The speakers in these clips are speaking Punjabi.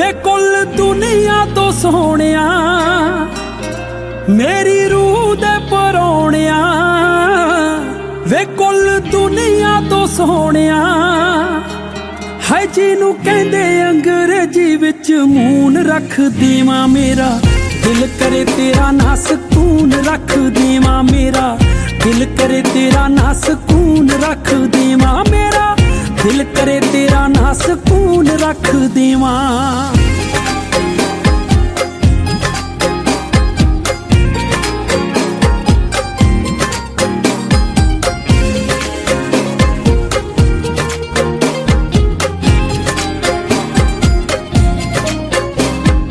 ਵੇ ਕੁੱਲ ਦੁਨੀਆ ਤੋਂ ਸੋਹਣਿਆ, ਮੇਰੀ ਰੂਹ ਦੇ ਪਰੋਣਿਆ। ਵੇ ਕੁੱਲ ਦੁਨੀਆ ਤੋਂ ਸੋਹਣਿਆ ਹੈ ਜਿਹਨੂੰ ਕਹਿੰਦੇ ਅੰਗਰੇਜ਼ੀ ਵਿੱਚ ਮੂਨ ਰੱਖ ਦੇਵਾਂ ਮੇਰਾ। ਦਿਲ ਕਰੇ ਤੇਰਾ ਨਾ ਸਕੂਨ ਰੱਖ ਦੇਵਾਂ ਮੇਰਾ। ਦਿਲ ਕਰੇ ਤੇਰਾ ਨਾ ਸਕੂਨ ਰੱਖ ਦੇਵਾਂ ਮੇਰਾ। ਦਿਲ ਕਰੇ ਤੇਰਾ ਨਾ ਸਕੂਨ ਰੱਖ ਦੇਵਾਂ।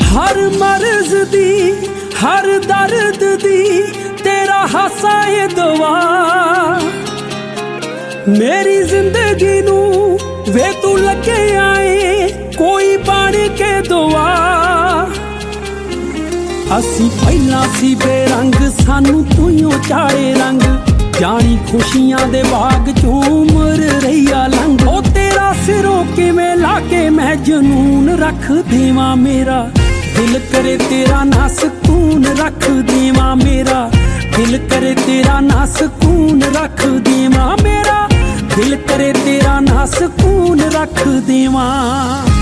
ਹਰ ਮਰਜ਼ ਦੀ, ਹਰ ਦਰਦ ਦੀ ਤੇਰਾ ਹਾਸਾ ਏ ਦਵਾ ਮੇਰੀ ਜ਼ਿੰਦਗੀ ਨੂੰ ਦੁਆ। ਅਸੀਂ ਪਹਿਲਾਂ ਸੀ ਬੇਰੰਗ, ਸਾਨੂੰ ਤੂੰ ਹੀ ਚਾੜੇ ਰੰਗ। ਜਾਣੀ ਖੁਸ਼ੀਆਂ ਦੇ ਬਾਗ ਚ ਉਮਰ ਰਹੀਆ ਲੰਘ। ਉਹ ਤੇਰਾ ਸਿਰੋਂ ਕਿਵੇਂ ਲਾ ਕੇ ਮੈਂ ਜਨੂਨ ਰੱਖ ਦੇਵਾਂ ਮੇਰਾ? ਦਿਲ ਕਰੇ ਤੇਰਾ ਨਾ ਸਕੂਨ ਰੱਖ ਦੇਵਾਂ ਮੇਰਾ। ਦਿਲ ਕਰੇ ਤੇਰਾ ਨਾ ਸਕੂਨ ਰੱਖ ਦੇਵਾਂ ਮੇਰਾ। ਦਿਲ ਕਰੇ ਤੇਰਾ ਨਾ ਸਕੂਨ ਰੱਖ ਦੇਵਾਂ।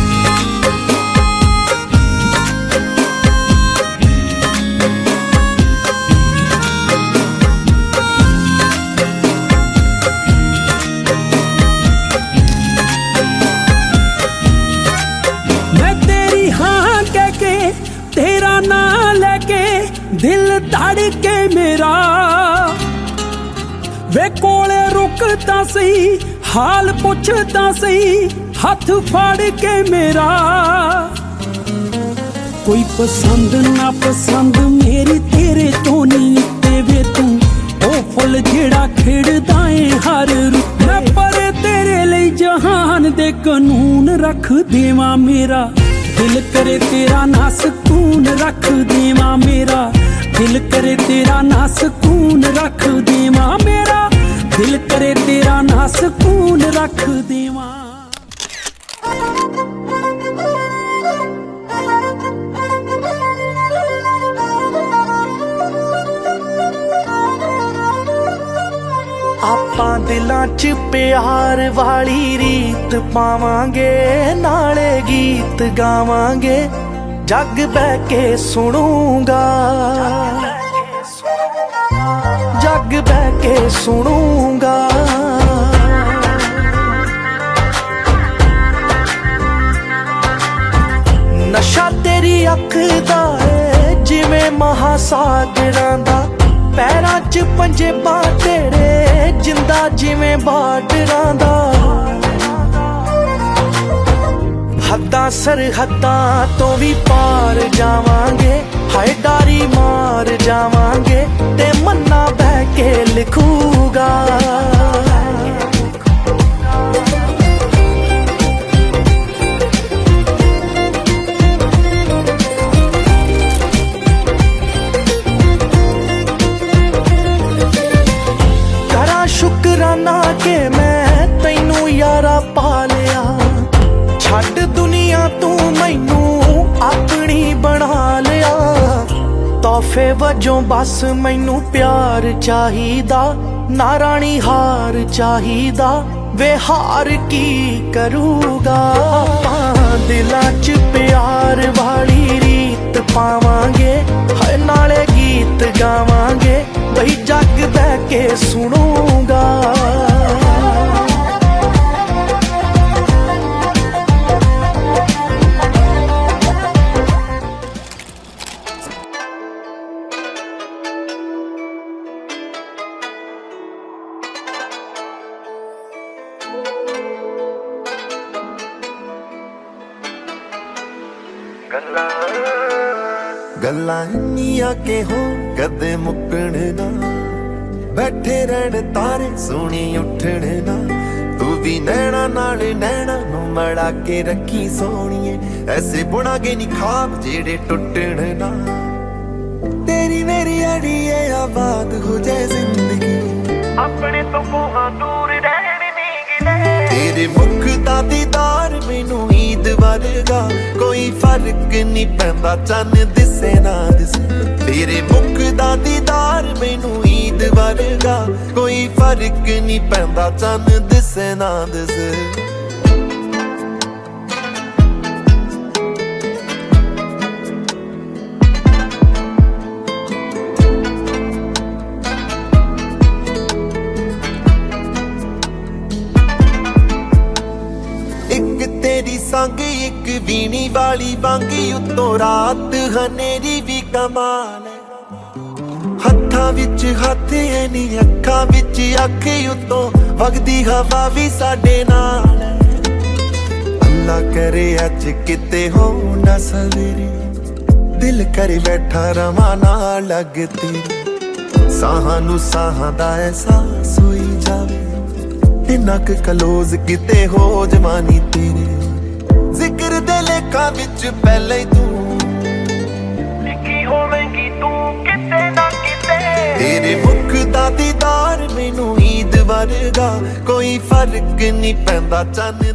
ਦਿਲ ਧੜ ਕੇ ਮੇਰਾ। ਵੇ ਕੋਲੇ ਰੁਕਦਾ ਸਹੀ, ਹਾਲ ਪੁੱਛਦਾ ਸਹੀ, ਹੱਥ ਫੜ ਕੇ ਮੇਰਾ। ਕੋਈ ਪਸੰਦ ਨਾ ਪਸੰਦ ਮੇਰੀ ਤੇਰੇ ਤੋਂ ਨਹੀਂ ਤੇ ਵੇ ਤੂੰ। ਉਹ ਫੁੱਲ ਜਿਹੜਾ ਖਿੜਦਾ ਏ ਹਰ ਰੁੱਤ। ਮੈਂ ਪਰ ਤੇਰੇ ਲਈ ਜਹਾਨ ਦੇ ਕਾਨੂੰਨ ਰੱਖ ਦੇਵਾਂ ਮੇਰਾ। ਦਿਲ ਕਰੇ ਤੇਰਾ ਨਾ ਸਕੂਨ ਰੱਖ ਦੇਵਾਂ ਮੇਰਾ। ਦਿਲ ਕਰੇ ਤੇਰਾ ਨਾ ਸਕੂਨ ਰੱਖ ਦੇਵਾਂ ਮੇਰਾ। ਦਿਲ ਕਰੇ ਤੇਰਾ ਨਾ ਸਕੂਨ ਰੱਖ ਦੇਵਾਂ ਦਿਲਾਂ 'ਚ ਪਿਆਰ ਵਾਲੀ ਰੀਤ ਪਾਵਾਂਗੇ, ਨਾਲੇ ਗੀਤ ਗਾਵਾਂਗੇ। ਜੱਗ ਬਹਿ ਕੇ ਸੁਣੂਗਾ। ਜੱਗ ਬਹਿ ਕੇ ਸੁਣੂਗਾ। ਨਸ਼ਾ ਤੇਰੀ ਅੱਖ ਦਾ ਏ, ਜਿਵੇਂ ਮਹਾਸਾਗਰਾਂ ਦਾ ਪੈਰਾਂ 'ਚ ਪੰਜੇਬਾਂ ਤੇਰੇ, ਜਿੰਦਾ ਜਿਵੇਂ ਬਾਰਡਰਾਂ ਦਾ। ਹੱਦਾਂ ਸਰਹੱਦਾਂ ਤੋਂ ਵੀ ਪਾਰ ਜਾਵਾਂਗੇ, ਹਾਏ ਡਾਰੀ ਮਾਰ ਜਾਵਾਂਗੇ, ਤੇ ਮੰਨਾ ਬਹਿ ਕੇ ਲਿਖੂ ਤੋਹਫੇ ਵਜੋਂ ਬਸ ਮੈਨੂੰ ਪਿਆਰ ਚਾਹੀਦਾ ਨਾ ਰਾਣੀ ਹਾਰ ਚਾਹੀਦਾ ਵੇ ਹਾਰ ਕੀ ਕਰੂਗਾ? ਆਪਾਂ ਦਿਲਾਂ 'ਚ ਪਿਆਰ ਵਾਲੀ ਰੀਤ ਪਾਵਾਂਗੇ ਹਏ ਨਾਲੇ ਗੀਤ ਗਾਵਾਂਗੇ, ਬਈ ਜੱਗ ਬਹਿ ਕੇ ਸੁਣੋ। ਗੱਲਾਂ ਇੰਨੀਆਂ ਕਿ ਹੋ ਕਦੇ ਮੁੱਕਣ ਨਾ। ਬੈਠੇ ਰਹਿਣ ਤਾਰੇ ਸੋਣੀ ਉੱਠਣ ਨਾ। ਤੂੰ ਵੀ ਨੈਣਾ ਨਾਲ ਨੈਣਾ ਨੂੰ ਮੜਾ ਕੇ ਰੱਖੀ ਸੋਣੀਏ ਐਸੇ ਬੁਣਾਗੇ ਨੀ ਖਾਬ ਜਿਹੜੇ ਟੁੱਟਣ ਨਾ। ਤੇਰੀ ਮੇਰੀ ਅੜੀਏ ਆਬਾਦ ਹੋ ਜਾਏ ਜ਼ਿੰਦਗੀ। ਆਪਣੇ ਤੋਂ ਕੋਹਾਂ ਦੂਰ ਰਹਿਣ ਨੀ ਗਿਲੇ ਤੇਰੇ ਮੁਖ ਦਾ ਦੀਦਾਰ ਮੈਨੂੰ ਈਦ ਕੋਈ ਫ਼ਰਕ ਨਹੀਂ ਪੈਂਦਾ, ਚੰਨ ਦਿਸੇ ਨਾ ਦਿਸੇ। ਤੇਰੇ ਮੁਖ ਦਾ ਦੀਦਾਰ ਮੈਨੂੰ ਈਦ ਵਰਗਾ। ਕੋਈ ਫ਼ਰਕ ਨਹੀਂ ਪੈਂਦਾ, ਚੰਨ ਦਿਸੇ ਨਾ ਦਿਸੇ। ਤੇਰੀ ਸੰਗ ਇੱਕ ਵੀਣੀ ਵਾਲੀ ਬਾਂਗੀ ਉੱਤੋਂ ਰਾਤ ਹਨੇਰੀ ਵੀ ਕਮਾਲ ਹੱਥਾਂ ਵਿੱਚ ਹੱਥ ਐ ਅੱਖਾਂ ਵਿੱਚ ਅੱਖ ਉੱਤੋਂ ਵਗਦੀ ਹਵਾ ਵੀ ਸਾਡੇ ਨਾਲ ਅੱਲਾ ਕਰੇ ਅੱਜ ਕਿਤੇ ਹੋ ਨਾ ਸਵੇਰੇ। ਦਿਲ ਕਰੇ ਬੈਠਾ ਰਵਾਂ ਨਾ ਲੱਗ ਤੇਰੀ। ਸਾਹਾਂ ਨੂੰ ਸਾਹਾਂ ਦਾ ਅਹਿਸਾਸ ਹੋਈ ਜਾਵੇ। ਇੰਨਾ ਕੁ ਕਲੋਜ਼ ਕਿਤੇ ਹੋ ਜਵਾਨੀ ਤੇਰੇ। ਲੇਖਾਂ ਵਿੱਚ ਪਹਿਲੇ ਤੂੰ। ਲਿਖੀ ਹੋਵੇਂਗੀ ਤੂੰ ਕਿਤੇ ਨਾ ਕਿਤੇ ਤੇਰੇ ਮੁਖ ਦਾ ਦੀਦਾਰ ਮੈਨੂੰ ਈਦ ਵਰਗਾ ਕੋਈ ਫ਼ਰਕ ਨਹੀਂ ਪੈਂਦਾ ਚੰਨ